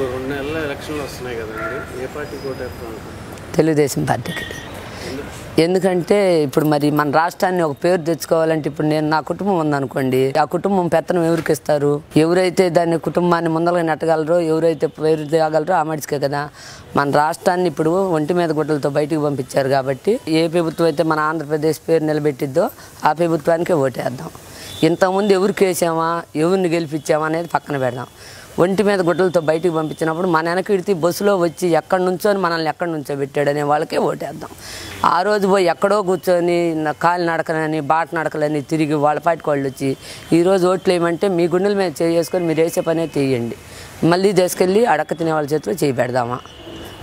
రెండు నెలల ఎలక్షన్లు వస్తున్నాయి కదండి. ఏ తెలుగుదేశం పార్టీకి. ఎందుకంటే ఇప్పుడు మరి మన రాష్ట్రాన్ని ఒక పేరు తెచ్చుకోవాలంటే ఇప్పుడు నేను నా కుటుంబం ఉందనుకోండి. ఆ కుటుంబం పెత్తనం ఎవరికి ఇస్తారు? ఎవరైతే దాన్ని కుటుంబాన్ని ముందరగా నెట్టగలరో ఎవరైతే పేరు తేగలరో ఆ మడిచికే కదా. మన రాష్ట్రాన్ని ఇప్పుడు ఒంటి మీద గుడ్డలతో బయటికి పంపించారు కాబట్టి ఏ ప్రభుత్వం అయితే మన ఆంధ్రప్రదేశ్ పేరు నిలబెట్టిద్దో ఆ ప్రభుత్వానికే ఓటేద్దాం ఇంతకుముందు ఎవరికి వేసామా ఎవరిని గెలిపించామా అనేది పక్కన పెడదాం. ఒంటి మీద గుడ్డలతో బయటికి పంపించినప్పుడు మన వెనకిడితే బస్సులో వచ్చి ఎక్కడి నుంచో మనల్ని ఎక్కడి నుంచో పెట్టాడనే వాళ్ళకే ఓటేద్దాం. ఆ రోజు పోయి ఎక్కడో కూర్చొని కాలు నడకలని బాట నడకలని తిరిగి వాళ్ళ పాటికి వాళ్ళు వచ్చి ఈరోజు ఓట్లు వేయమంటే మీ గుండెల మీద చేసుకొని మీరు వేసే పనే తీయండి మళ్ళీ తీసుకెళ్ళి అడక్క తినే వాళ్ళ చేతిలో చేయి పెడదామా?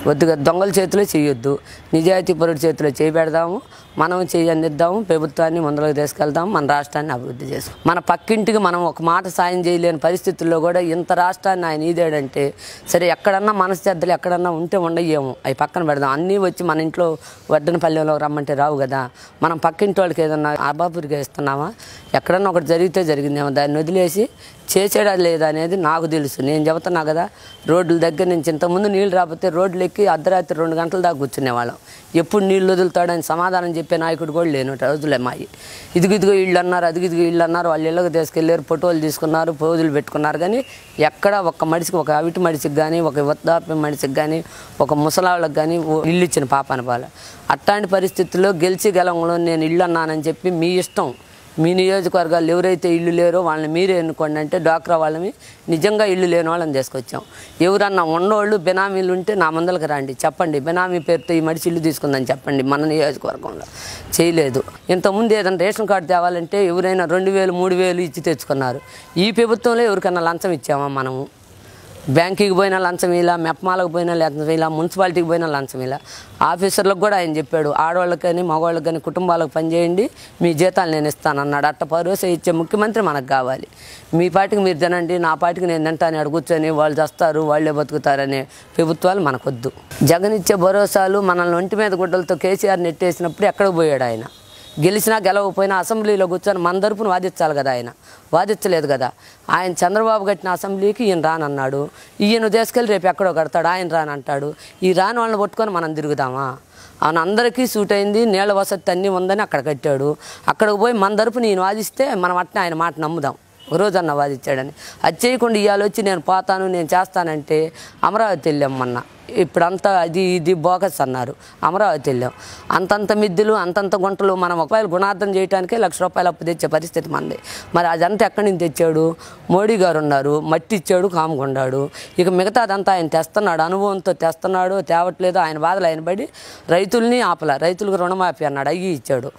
వద్దుగా దొంగల చేతిలో చేయొద్దు. నిజాయితీ పరుడు చేతిలో చేయి పెడదాము మనం చేయి అందిద్దాము ప్రభుత్వాన్ని ముందరకు తీసుకెళ్తాము మన రాష్ట్రాన్ని అభివృద్ధి చేస్తాం మన పక్కింటికి మనం ఒక మాట సాయం చేయలేని పరిస్థితుల్లో కూడా ఇంత రాష్ట్రాన్ని ఆయన ఈదాడంటే సరే ఎక్కడన్నా మనశ్రద్ధలు ఎక్కడన్నా ఉంటే ఉండయేమో. అవి పక్కన పెడదాం. అన్నీ వచ్చి మన ఇంట్లో వడ్డన పల్లెలో రమ్మంటే రావు కదా. మనం పక్కింటి వాళ్ళకి ఏదన్నా అబాపురికి ఇస్తున్నామా ఎక్కడన్నా ఒకటి జరిగితే జరిగిందేమో. దాన్ని వదిలేసి చేసేడా లేదా అనేది నాకు తెలుసు. నేను చెబుతున్నా కదా రోడ్ల దగ్గర నుంచి ఇంతకుముందు నీళ్ళు రాకపోతే రోడ్లు ఎక్కి అర్ధరాత్రి రెండు గంటల దాకా కూర్చునేవాళ్ళం. ఎప్పుడు నీళ్ళు వదులుతాడని సమాధానం చెప్పే నాయకుడు కూడా లేను రోజులే మాయి. ఇదిగు ఇదిగో ఇళ్ళు అన్నారు అదిగు ఇదిగో ఇళ్ళు అన్నారు వాళ్ళు ఇళ్ళకి తీసుకెళ్ళారు ఫోటోలు తీసుకున్నారు పోజులు పెట్టుకున్నారు. కానీ ఎక్కడ ఒక మనిషికి ఒక అవిటి మనిషికి కానీ ఒక వృద్ధాప్య మనిషికి కానీ ఒక ముసలాళ్ళకి కానీ ఓ ఇల్లు ఇచ్చిన పాపాన పాల అట్లాంటి పరిస్థితుల్లో గెలిచి గెలవంలో నేను ఇల్లు అన్నానని చెప్పి మీ ఇష్టం. మీ నియోజకవర్గాలు ఎవరైతే ఇల్లు లేరో వాళ్ళని మీరే ఎన్నుకోండి అంటే డ్వాక్రా వాళ్ళని నిజంగా ఇల్లు లేని వాళ్ళని తీసుకొచ్చాం. ఎవరన్నా ఉన్నోళ్ళు బెనామీలు ఉంటే నా ముందలకు రండి. చెప్పండి బెనామీ పేరుతో ఈ మడిచి ఇల్లు తీసుకుందని చెప్పండి మన నియోజకవర్గంలో. చేయలేదు. ఇంతకుముందు ఏదైనా రేషన్ కార్డు తేవాలంటే ఎవరైనా రెండు వేలు మూడు వేలు ఇచ్చి తెచ్చుకున్నారు. ఈ ప్రభుత్వంలో ఎవరికన్నా లంచం ఇచ్చామా మనము? బ్యాంకుకి పోయినా లంచం ఇలా మెప్మాలకు పోయినా లంచం ఇలా మున్సిపాలిటీకి పోయినా లంచం ఇలా ఆఫీసర్లకు కూడా ఆయన చెప్పాడు ఆడవాళ్ళకి కానీ మగవాళ్ళకి కానీ కుటుంబాలకు పనిచేయండి మీ జీతాలు నేను ఇస్తాను అన్నాడు. అట్ట భరోసా ఇచ్చే ముఖ్యమంత్రి మనకు కావాలి. మీ పాటికి మీరు తినండి నా పాటికి నేను తింటాను అక్కడ కూర్చొని వాళ్ళు చేస్తారు వాళ్ళే బతుకుతారనే ప్రభుత్వాలు మనకొద్దు. జగన్ ఇచ్చే భరోసాలు మనల్ని ఒంటి మీద గుడ్డలతో కేసీఆర్ నెట్టేసినప్పుడు ఎక్కడికి పోయాడు ఆయన? గెలిచినా గెలవకపోయినా అసెంబ్లీలో కూర్చొని మన తరపున వాదించాలి కదా ఆయన. వాదించలేదు కదా. ఆయన చంద్రబాబు కట్టిన అసెంబ్లీకి ఈయన రానన్నాడు. ఈయన తీసుకెళ్ళి రేపు ఎక్కడో కడతాడు ఆయన రానంటాడు. ఈ రాని వాళ్ళని పట్టుకొని మనం తిరుగుదామా? ఆయన అందరికీ సూట్ అయింది నీళ్ళ వసతి అన్నీ ఉందని అక్కడ కట్టాడు. అక్కడికి పోయి మన తరపున ఈయన వాదిస్తే మనం అట్నే ఆయన మాట నమ్ముదాం. రోజు అన్న వాదిచ్చాడని. అది చేయకుండా ఇవాళ వచ్చి నేను పోతాను నేను చేస్తానంటే అమరావతి వెళ్ళాం మొన్న. ఇప్పుడంతా అది ఇది బోగస్ అన్నారు. అమరావతి వెళ్ళాం. అంతంత మిద్దులు అంతంత గుంటలు మనం ఒక గుణార్థం చేయడానికే లక్ష రూపాయలు అప్పు తెచ్చే పరిస్థితి మనది మరి అదంతా ఎక్కడి నుంచి తెచ్చాడు? మోడీ గారు ఉన్నారు. మట్టి ఇచ్చాడు కాముకున్నాడు ఇక మిగతాదంతా ఆయన తెస్తున్నాడు. అనుభవంతో తెస్తున్నాడు తేవట్లేదు. ఆయన బాధలు ఆయన పడి రైతుల్ని ఆపల. రైతులకు రుణమాఫీ అన్నాడు. అయ్యి ఇచ్చాడు.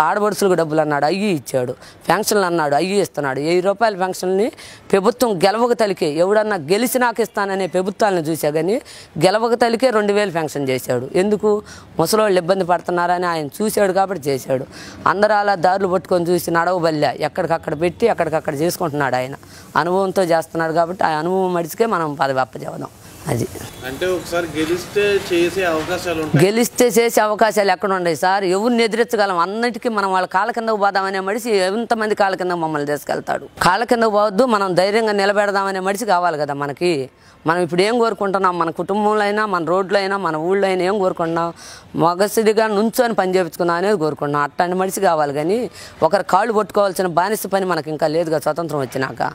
ఆడబడుసులకు డబ్బులు అన్నాడు అయ్యి ఇచ్చాడు. పెన్షన్లు అన్నాడు అయ్యి ఇస్తున్నాడు. వెయ్యి రూపాయల పెన్షన్ని ప్రభుత్వం గెలవక తలికే ఎవడన్నా గెలిచి నాకు ఇస్తాననే ప్రభుత్వాలను చూసా కానీ గెలవక తలికే రెండు వేలు పెన్షన్ చేశాడు. ఎందుకు? ముసలోళ్ళు ఇబ్బంది పడుతున్నారని ఆయన చూశాడు కాబట్టి చేశాడు. అందరూ అలా దారులు పట్టుకొని చూసి నడవబల్లె ఎక్కడికక్కడ పెట్టి ఎక్కడికక్కడ చేసుకుంటున్నాడు ఆయన. అనుభవంతో చేస్తున్నాడు కాబట్టి ఆ అనుభవం మడిచికే మనం పదవి అప్పచెబుదాం అది. అంటే ఒకసారి గెలిస్తే చేసే అవకాశాలు గెలిస్తే చేసే అవకాశాలు ఎక్కడ ఉన్నాయి సార్? ఎవరిని ఎదిరించగలం అన్నిటికీ మనం వాళ్ళ కాళ్ళ కిందకు పోదామనే మనిషి ఎంతమంది కాళ్ళ కింద మమ్మల్ని తీసుకెళ్తాడు? కాళ్ళ కిందకు పోవద్దు మనం ధైర్యంగా నిలబెడదామనే మనిషి కావాలి కదా మనకి. మనం ఇప్పుడు ఏం కోరుకుంటున్నాం? మన కుటుంబంలో అయినా మన రోడ్లో అయినా మన ఊళ్ళో అయినా ఏం కోరుకుంటున్నాం? మగసిడిగా నుంచొని పని చేయించుకున్నాం అనేది కోరుకుంటున్నాం. అట్లాంటి మనిషి కావాలి కానీ ఒకరి కాళ్ళు పట్టుకోవాల్సిన బానిస పని మనకి ఇంకా లేదుగా స్వతంత్రం వచ్చినాక.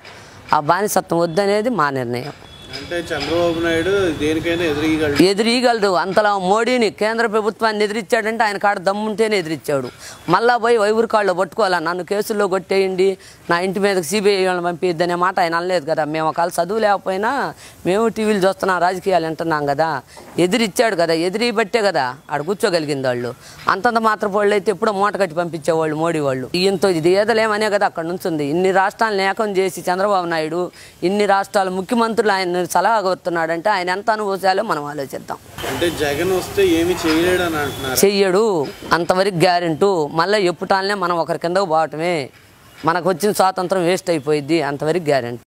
ఆ బానిసత్వం వద్దనేది మా నిర్ణయం. అంటే చంద్రబాబు నాయుడు దేనికైనా ఎదురీగలడు ఎదిరీగలదు అంతలా మోడీని కేంద్ర ప్రభుత్వాన్ని ఎదిరించాడంటే ఆయన కాడ దమ్ముంటేనే ఎదిరించాడు. మళ్ళా పోయి వైవురు కాళ్ళు పట్టుకోవాలా? నన్ను కేసుల్లో కొట్టేయండి. నా ఇంటి మీదకి సిబిఐ వాళ్ళని మాట ఆయన అనలేదు కదా. మేము ఒకవేళ చదువు లేకపోయినా మేము టీవీలు చూస్తున్నాం రాజకీయాలు వింటున్నాం కదా. ఎదిరిచ్చాడు కదా. ఎదిరి బట్టే కదా ఆడ కూర్చోగలిగింది వాళ్ళు. అంతంత మాత్రం వాళ్ళు అయితే ఎప్పుడో మూట కట్టి పంపించేవాళ్ళు మోడీ వాళ్ళు. ఈయంతో ఇది ఏదలేమనే కదా అక్కడ నుంచి ఉంది ఇన్ని రాష్ట్రాలను ఏకం చేసి చంద్రబాబు నాయుడు ఇన్ని రాష్ట్రాల ముఖ్యమంత్రులు ఆయన సలహా కోరుతున్నాడంటే ఆయన ఎంత అనుభూతాలో మనం ఆలోచిద్దాం. అంటే జగన్ వస్తే ఏమి చేయలేడు అని అంటున్నారు. చెయ్యడు అంతవరకు గ్యారెంటు మళ్ళీ ఎప్పుటాలనే మనం ఒకరి కిందకు పోవటమే మనకు వచ్చిన స్వాతంత్రం వేస్ట్ అయిపోయింది అంతవరకు గ్యారెంటీ.